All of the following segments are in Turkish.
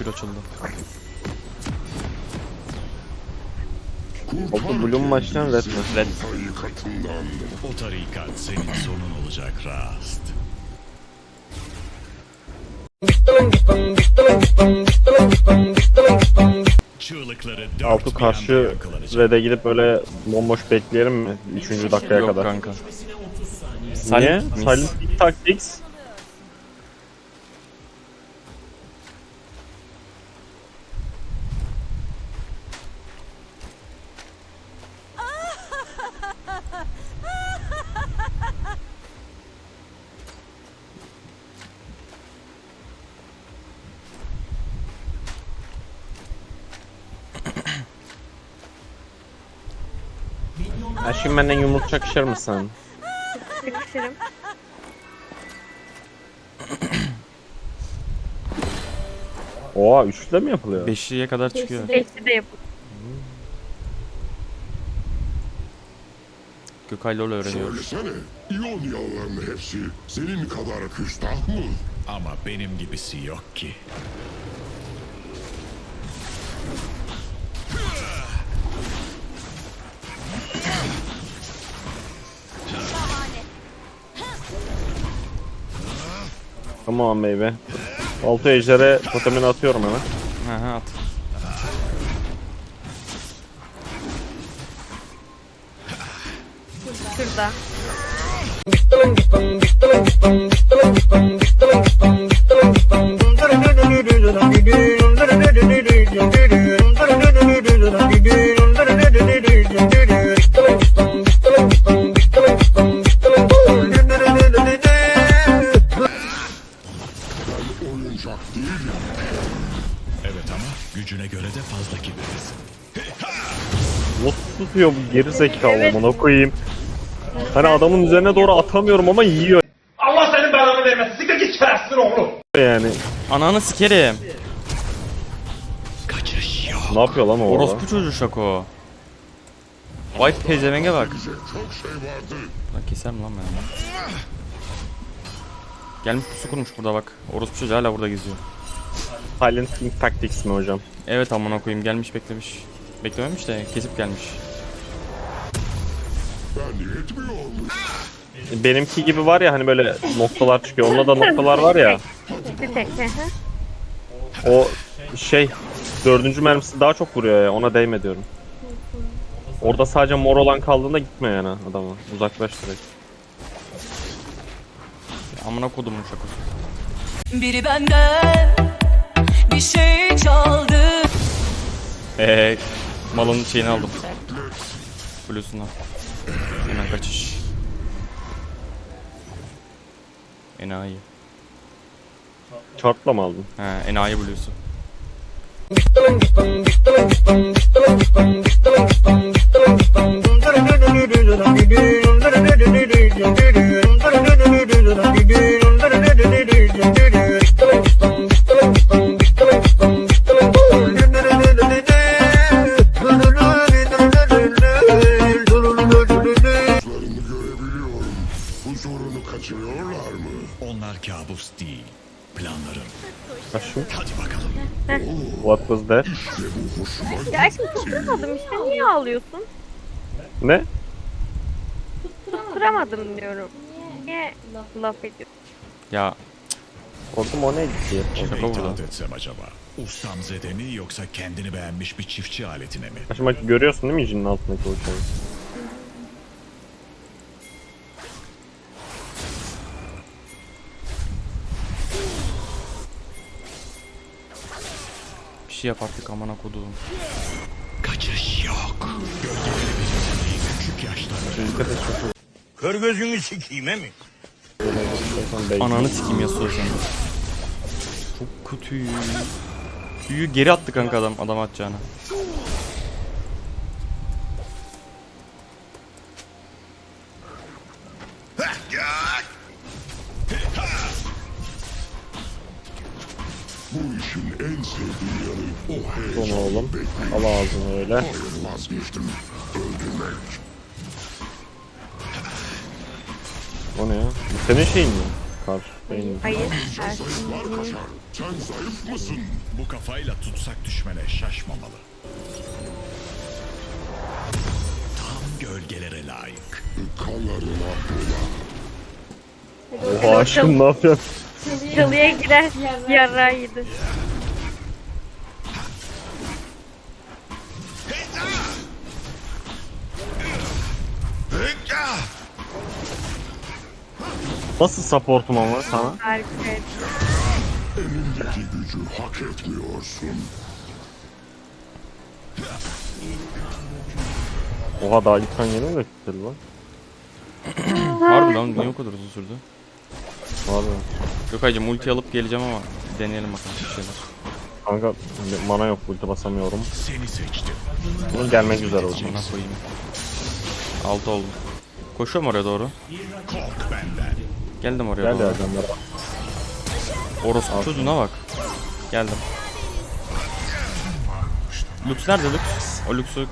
şükür açıldı. Oku Bloom maçtan red mi? Red. O tarikat senin sonun olacak Rast. Altı bir karşı red'e gidip böyle bomboş bekleyelim mi? 3. dakikaya Yok kadar. kanka. Niye? Silent Tactics. Şimdi benden yumruk çakışır mısın? Sıkışırım. Oha üçlü de mi yapılıyor? Beşliğe kadar çıkıyor. Beşli de yapın. Gökay LoL öğreniyor. Söylesene, İyonyalıların hepsi senin kadar küstah mı? Ama benim gibisi yok ki. Come on baby. Altı ejdere totemini atıyorum hemen. Hı hı at. Şurada. Nasıl tutuyor bu geri zekalı amına koyayım. Hani adamın üzerine doğru atamıyorum ama yiyor Allah senin belanı vermesin. Siktir git şerefsiz oğlu. yani. Ananı sikerim. Kaçış yok. Ne yapıyor lan o orada? Orospu çocuğu şako. White pezevenge bak. Çok şey vardı. Lan keser mi lan ben? Gelmiş pusu kurmuş burada bak. Orospu çocuğu hala burada geziyor. Silent King Tactics mi hocam? Evet amına koyayım gelmiş beklemiş. Beklememiş de kesip gelmiş. Benimki gibi var ya hani böyle noktalar çıkıyor. Onda da noktalar var ya. Bir tek. hı hı. O şey dördüncü mermisi daha çok vuruyor ya ona değme diyorum. Orada sadece mor olan kaldığında gitme yani adama. Uzaklaş direkt. Amına kodumun şakosu. Biri benden bir şey çaldı. Eee malın şeyini aldım. Blue'sundan. Hemen kaçış. Enayi. Çarpla mı aldın? He enayi Blue'su. 9'da. Ya tutturamadım işte niye ağlıyorsun? Ne? Tutturamadım diyorum. Niye laf, ediyorsun? Ya Oğlum o ne Şaka bu lan. etsem acaba? Ustam zedemi yoksa kendini beğenmiş bir çiftçi aletine mi? Şimdi bak görüyorsun değil mi cinin altındaki uçağı? Bir şey yap artık amına kodum. Kaçış yok. Küçük yaşlarda. Kör gözünü sikeyim he mi? Ananı sikeyim ya sen. Çok kötü. Büyü geri attı kanka adam adam atacağına. Al ağzını öyle. Hayır vazgeçtim. Öldürmek. O ne ya? Bu senin şeyin mi? bakar. Beyin. Hayır. Sen zayıf mısın? Bu kafayla tutsak düşmene şaşmamalı. Tam gölgelere layık. Kanlarına dola. Oha aşkım ne yapıyorsun? Çalıya girer. Yarrağı yedi. Nasıl supportum ama sana? Harika. Elindeki gücü hak etmiyorsun. Oha daha ilk kan yeni mi kitledi lan? Harbi lan niye o kadar uzun sürdü? Abi Yok hacım ulti alıp geleceğim ama deneyelim bakalım bir şeyler. kanka mana yok ulti basamıyorum. Seni seçtim. Bunun gelmek üzere olacak. Amına koyayım. 6 oldu. Koşuyorum oraya doğru. Kork benden. Geldim oraya Gel doğru. ya canlara. Orospu çocuğuna bak. Geldim. Lux nerede Lux? O Lux'u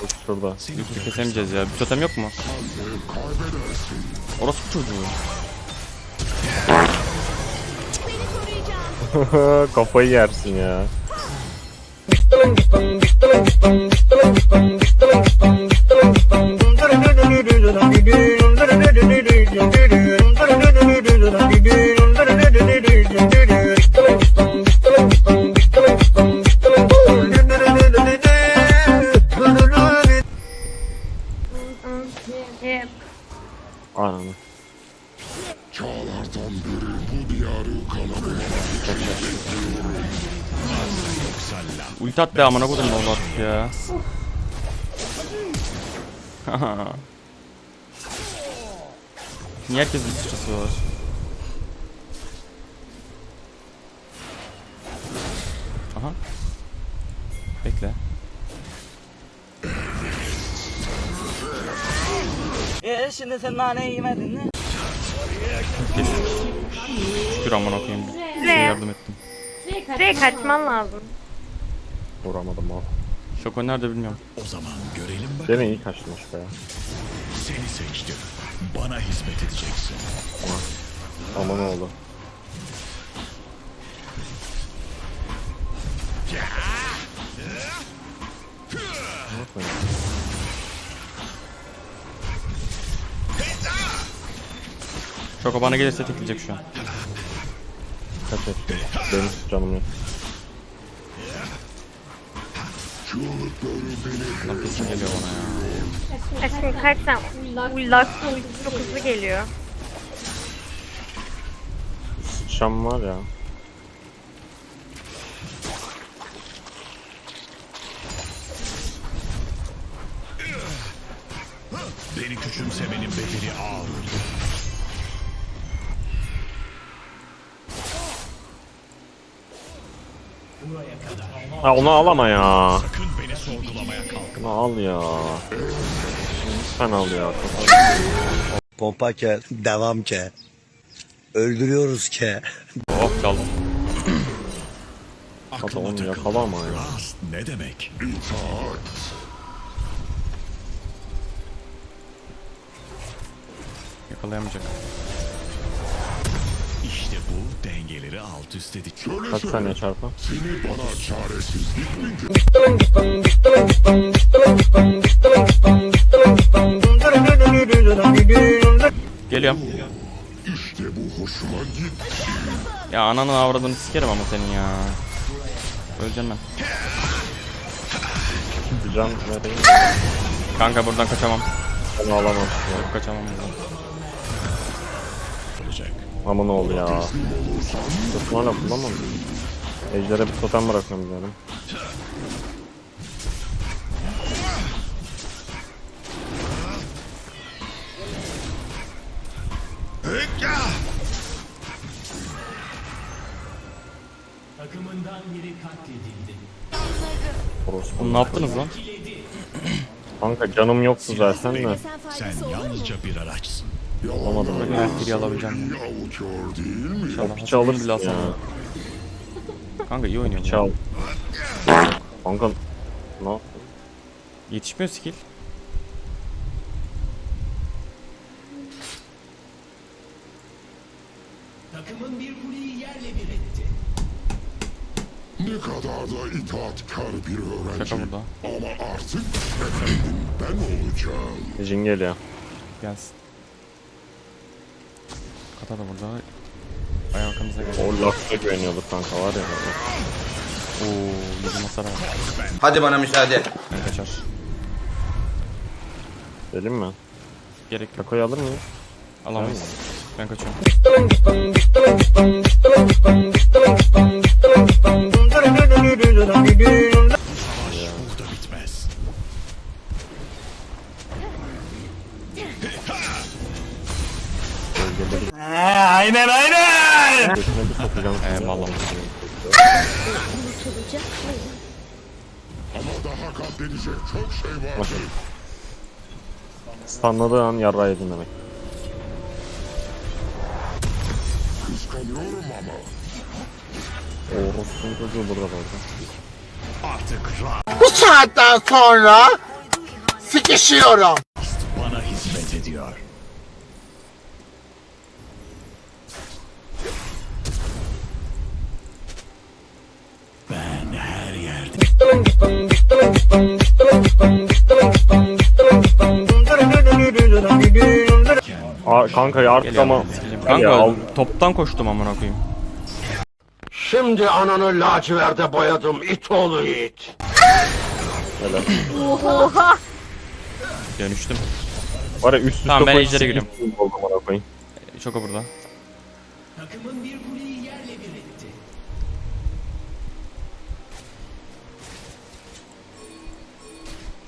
Çok şurada. Lux'u kesemeyeceğiz ya. Bir totem yok mu? Orospu çocuğu. Kafayı yersin ya. be amına kodum onu artık ya. Niye herkesin sıçrası var? Aha. Bekle. E şimdi sen nane yemedin mi? Geç. Şükür amına koyayım. Size Şuraya. yardım ettim. Şuraya kaçman lazım. Vuramadım o. Şoko nerede bilmiyorum. O zaman görelim bak. Gene iyi kaçmış be. Seni seçtim. Bana hizmet edeceksin. Ama ne oldu? Şoko bana gelirse tekleyecek şu an. Kaç etti? Benim canım yok. Lan kesin geliyor bana ya. Aşkım kaç sen? Çok hızlı geliyor. Şam var ya. Beni küçümsemenin bedeli ağır. Ha onu al ama ya. Sakın beni sorgulamaya kalk. Bunu al ya. Sen al ya. Pompa ke, devam ke. Öldürüyoruz ke. Oh çaldım. Aklıma onu yakalama ya. Ne demek? Yakalayamayacak. İşte bu dengeleri alt üst edik. Söyle Kaç saniye çarpı? Seni bana çaresizlik mi Geliyorum. İşte bu hoşuma gitti. Ya ananın avradını sikerim ama senin ya. Öleceğim ben. Can vereyim. Kanka buradan kaçamam. Onu alamam. Yok kaçamam buradan. Olacak. Ama ne oldu ya? Hala kullanmam. Ejder'e bir totem bırakmam diyorum. Orospu. Oğlum ne yaptınız lan? Kanka canım yoktu zaten de. Sen yalnızca bir araçsın. Olamadım. Ben her alabileceğim. İnşallah. Piçi alırsın bile alsam. ya. Kanka iyi oynuyor. Çal. Kanka ne yaptın? Yetişmiyor skill. Ne kadar da itaatkar bir öğrenci. Şaka burada. Ama artık efendim ben olacağım. Jin geliyor. Gelsin. Da burada. Bayağı arkamıza geldi. O Lux'a güveniyordu kanka var ya. Oo, yedi hasar var. Hadi bana müsaade. Ben kaçar. Dedim mi? Gerek yok. Kakoyu alır mıyız? Alamayız. Ben kaçıyorum. Aynen aynen. Götüne bir sokacağım. Ama daha katledecek çok şey var. Stunladığı an yarrağı yedin demek. Kıskanıyorum ama. O Ros'un çocuğu burada burada. Artık Ra Bu saatten sonra sıkışıyorum. Aa kanka artık Geliyorum. ama. Sikeceğim. Ya, Kanka al. toptan koştum amına koyayım. Şimdi ananı laciverde boyadım it oğlu it. Oha. Dönüştüm. Var ya üst üste Tamam, ben koyup ejdere giriyorum. Oldum ona koyayım. Şoka burada.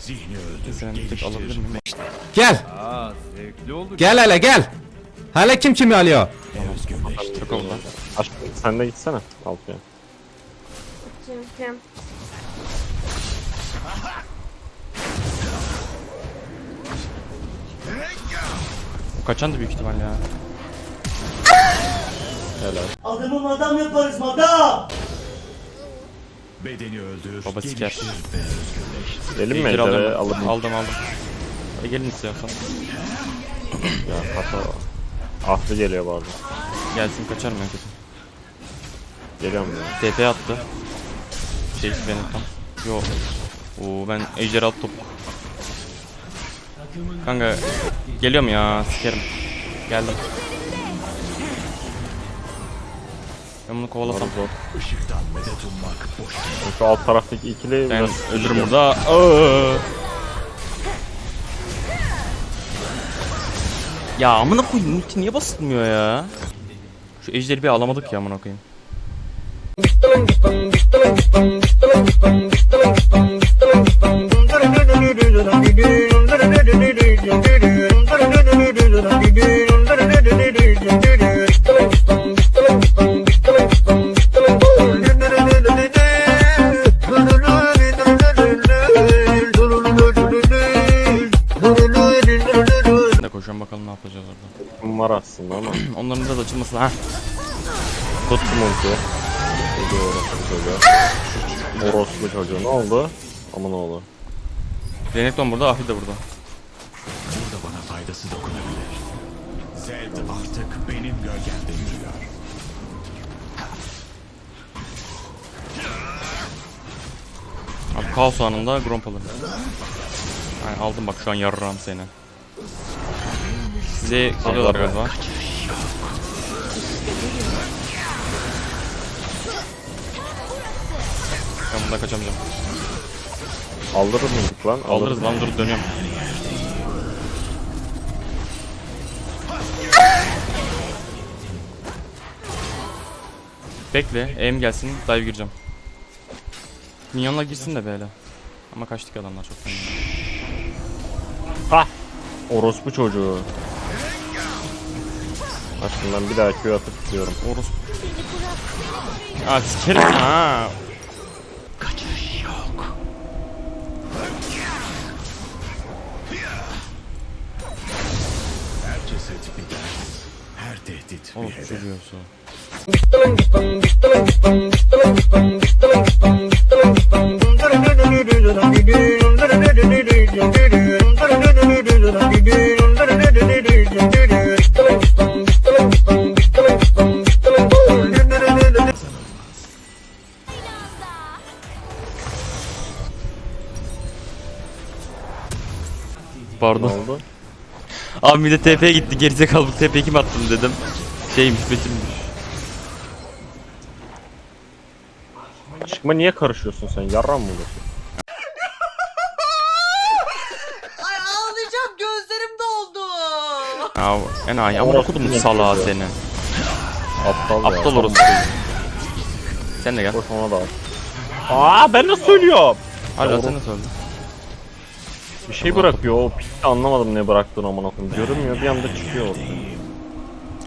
Zihni öldür, geliştir. alabilir miyim? Gel. Gel hele gel. Hele kim kimi alıyor? Şoka burada. Aşkım sen de gitsene Alpı'ya. Çünkü. O kaçan da büyük ihtimal ya. Adamım adam yaparız madam. Bedeni öldür, Baba siker. Gelir mi Ejder ejder'e alıyorum. alırım. Aldım aldım. E gelin istiyorsan. Ya kata. Ahlı geliyor arada. Gelsin kaçarım en kötü. Geliyorum ya. TP attı. Şey benim tam. Yo. Oo ben ejder alt top. Kanka geliyorum ya sikerim. Geldim. Ben bunu kovalasam. Işıktan medet ummak boş. Şu alt taraftaki ikili Ben biraz ölürüm burada. Aa! Ya amına koyayım ulti niye basılmıyor ya? Şu ejderi bir alamadık ya amına koyayım. var aslında ama. Onların biraz açılması ha. Tuttum ultiyi. Geliyor orospu çocuğu. Orospu çocuğu ne oldu? Ama ne oldu? Renekton burada, Ahri de burada. Burada bana faydası dokunabilir. Zed artık benim gölgemde yürüyor. Abi kaos anında Gromp alırım. Yani aldım bak şu an yarram seni. Size geliyorlar galiba. Ben bundan kaçamayacağım. Aldırır mıydık lan? Alırız lan dur dönüyorum. Bekle, aim gelsin, dive gireceğim. Minyonlar girsin de böyle. Ama kaçtık adamlar çok. Ha! Orospu çocuğu. Aşkım ben bir daha Q atıp tutuyorum. Orospu. Aa sikerim ha. Kaçış yok. Her ceset bir ders. Her tehdit bir hedef. çocuğu olsun. Thank you. Abi bir de TP'ye gitti gerizekalı bu TP kim attın dedim. Şeymiş Betül'müş. Çıkma niye karışıyorsun sen? Yarram mı oluyorsun? Ay ağlayacağım gözlerim doldu. Ya enayi amına kodum salağı seni. Aptal ya. Aptal orası. Sen de gel. Koş ona da al. Aa ben nasıl söylüyorum? Hala sen de söyle. Bir şey bırakıyor o pitte anlamadım ne bıraktığını amına koyayım. Görünmüyor bir anda çıkıyor ortaya.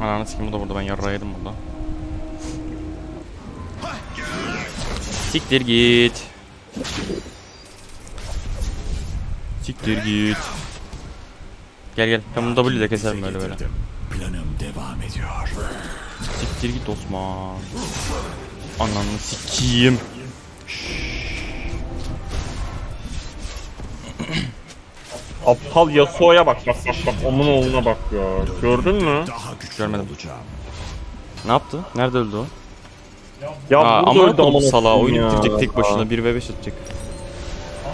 Ananı sikim bu da burada ben yarrağı yedim burada. Siktir git. Siktir git. Gel gel. Ben bunu W ile keserim böyle böyle. Planım devam ediyor. Siktir git Osman. Ananı sikiyim. Aptal Yasuo'ya bak bak bak bak onun oğluna bak ya. Gördün mü? Görmedim. olacağım. Ne yaptı? Nerede öldü o? Ya Aa, burada ama öldü amına salağı ya. bitirecek tek başına 1v5 atacak.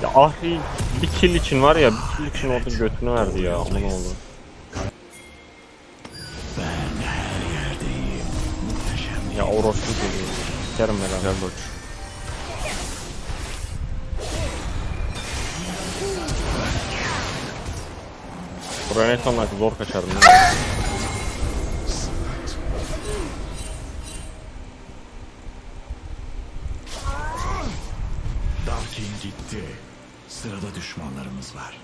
Ya Ahri bir kill için var ya bir kill için orada götünü verdi ya aman oğlu. Ya orospu geliyor. Sikerim ben Güzel dodge. Renaissance zor kaçarım. Darkin gitti. Sırada düşmanlarımız var.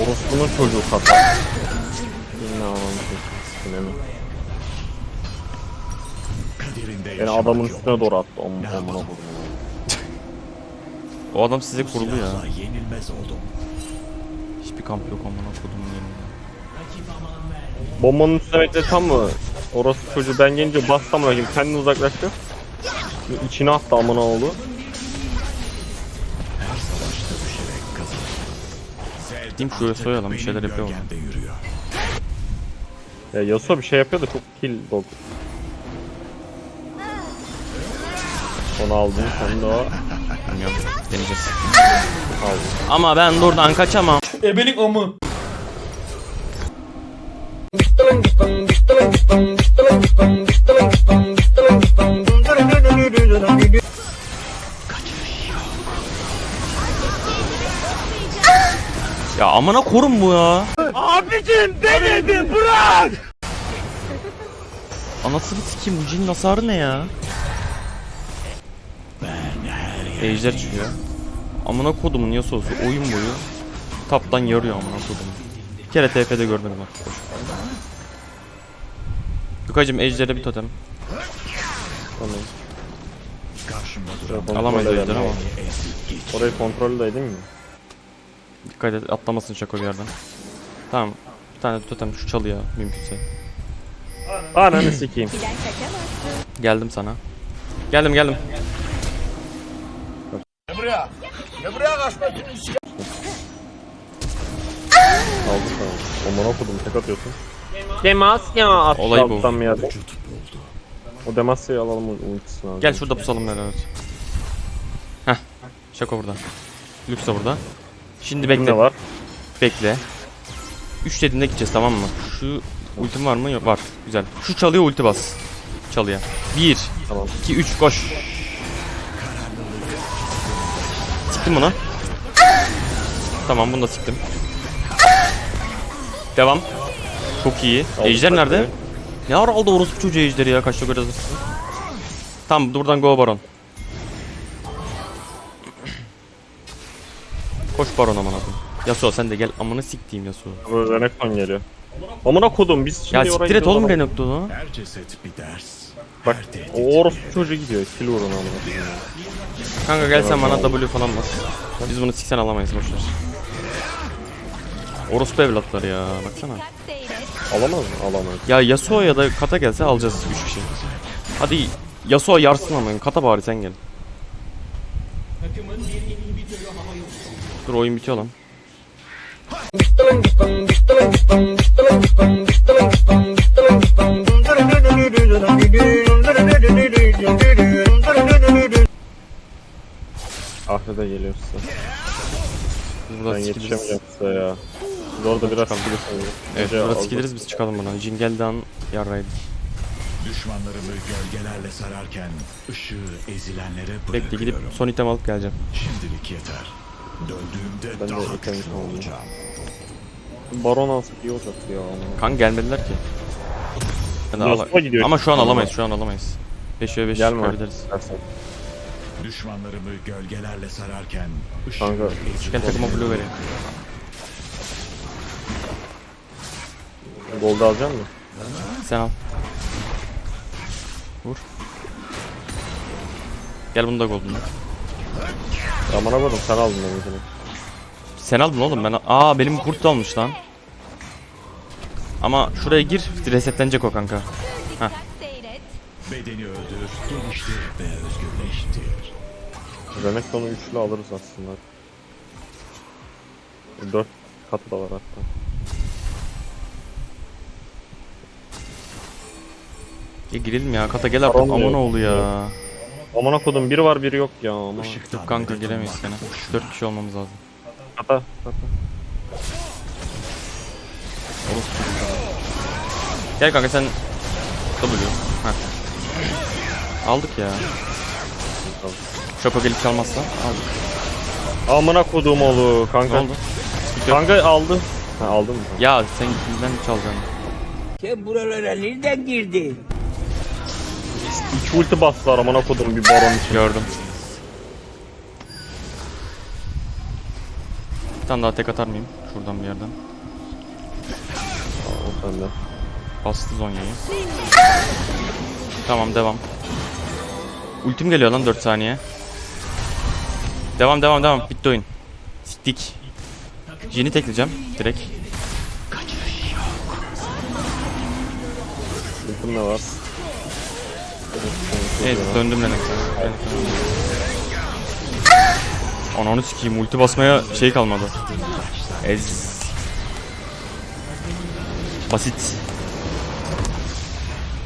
Orospu'nun çocuğu kata. Beni yaşamak adamın üstüne doğru attı. Omuna yapalım? vurdum. O adam size kurulu ya. Yenilmez oldum. Hiçbir kamp yok amına kodum yerinde. Bombanın üstüne bekle tam mı? Orospu çocuğu ben gelince bastı amına koyayım. Kendini uzaklaştı. İçine attı amına oğlu. Gideyim şuraya soyalım bir şeyler yürüyor. Ya Yasuo bir şey yapıyor da çok kill dog. Onu aldın sen de o Bilmiyorum. Deneyeceğiz. aldın. Ama ben buradan kaçamam. Ebelik amı. Ya amına korun bu ya. Abicim beni bırak. Anasını sikeyim bu cin hasarı ne ya? Ejder çıkıyor. Amına kodumun Yasuo'su oyun boyu taptan yarıyor amına kodumun. Bir kere TF'de görmedim bak. Boş. Yukacım Ejder'e bir totem. Tamam. Alamayız. Ejder'i ama. Orayı kontrol edeyim mi? Dikkat et atlamasın şako bir yerden. Tamam. Bir tane totem şu çalıya mümkünse. Ananı sikeyim. Geldim sana. Geldim geldim. Aldı tamam. Aman okudum tek atıyorsun. Demasya attı Olay bu. alttan bir yerde. Vücut buldu. O Demasya'yı alalım ultisini abi. Gel şurada pusalım beraber. Heh. Şako burada. Lux da burada. Şimdi bekle. Ne var? Bekle. 3 dediğinde gideceğiz tamam mı? Şu ultim var mı? Yok var. Güzel. Şu çalıya ulti bas. Çalıya. 1 Tamam. 2 3 koş. Siktim bunu. Tamam bunu da siktim. Devam. Çok iyi. Ejder nerede? Ne ara aldı orospu çocuğu ejderi ya kaçta göre. Tamam buradan go baron. Koş baron aman abim. Yasuo sen de gel amına siktiğim Yasuo. Böyle Renekton geliyor. Amına kodum biz şimdi Ya oraya siktir et oğlum ama- Renekton'u. Her ceset bir ders. Bak o orospu çocuğu gidiyor. Kill vurun amına. Kanka gel sen bana W falan bas. Biz bunu siksen alamayız boşver. Orospu evlatları ya baksana. Alamaz mı? Alamaz. Ya Yasuo ya da Kata gelse alacağız 3 kişi. Hadi Yasuo yarsın ama Kata bari sen gel. Dur oyun bitiyor lan. Ahri de geliyor size. Burada Ben yetişemeyeceğim. size ya. Biz orada biraz bilirsiniz. Evet biraz gideriz biz çıkalım buradan. Jin geldiği an yarraydı. Düşmanlarımı gölgelerle sararken ışığı ezilenlere bırakıyorum. Bekle gidip son item alıp geleceğim. Şimdilik yeter. Döndüğümde Ben de daha item güçlü olacağım. Baron alsak iyi olacaktı ya. ama. Kan gelmediler ki. Yasuo ala- gidiyor Ama şu an alamayız şu an alamayız. 5 ve 5 Gelme kaybederiz. Düşmanlarımı gölgelerle sararken ışığı Kanka, Gel takıma blue vereyim. Gold alacak mısın? Sen al. Vur. Gel bunu da golden. Amına koydum sen aldın benimkini. Sen aldın oğlum ben Aa benim kurt almış lan. Ama şuraya gir resetlenecek o kanka. bedeni öldür, geliştir ve özgürleştir. Demek onu üçlü alırız aslında. Dört katı da var hatta. Ya girelim ya kata gel artık aman oğlu ya. Amına kodum biri var biri yok ya. Ama. Işıktan Yok kanka giremeyiz gene. boşuna. 4 kişi olmamız lazım. Kata. Kata. Gel kanka sen W. Heh. Aldık ya. Şopa gelip çalmazsa aldık. Amına kodum oğlu Ne kanka. oldu? Kanka aldı. Ha aldın mı? Ya sen kimden çalacaksın? Sen buralara nereden girdin? İki ulti bastılar amına kodum bir baron için. Gördüm. Bir tane daha tek atar mıyım? Şuradan bir yerden. O sende. Bastı Zonya'yı. Tamam devam. Ultim geliyor lan 4 saniye. Devam devam devam. Bitti oyun. Siktik. Jin'i tekleyeceğim direkt. Ultim ne var? Evet döndüm Renek'e. Ananı sikeyim ulti basmaya şey kalmadı. Ez. Basit.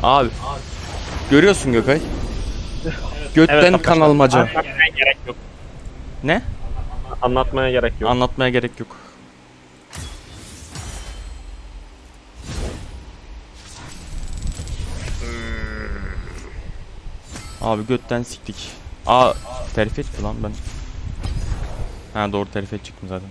Abi. Görüyorsun Gökay. Götten arkadaşlar. kanalmaca. Anlatmaya gerek yok. Ne? Anlatmaya gerek yok. Anlatmaya gerek yok. Abi götten siktik. Aa terfi etti lan ben. Ha doğru terfi çıktım zaten.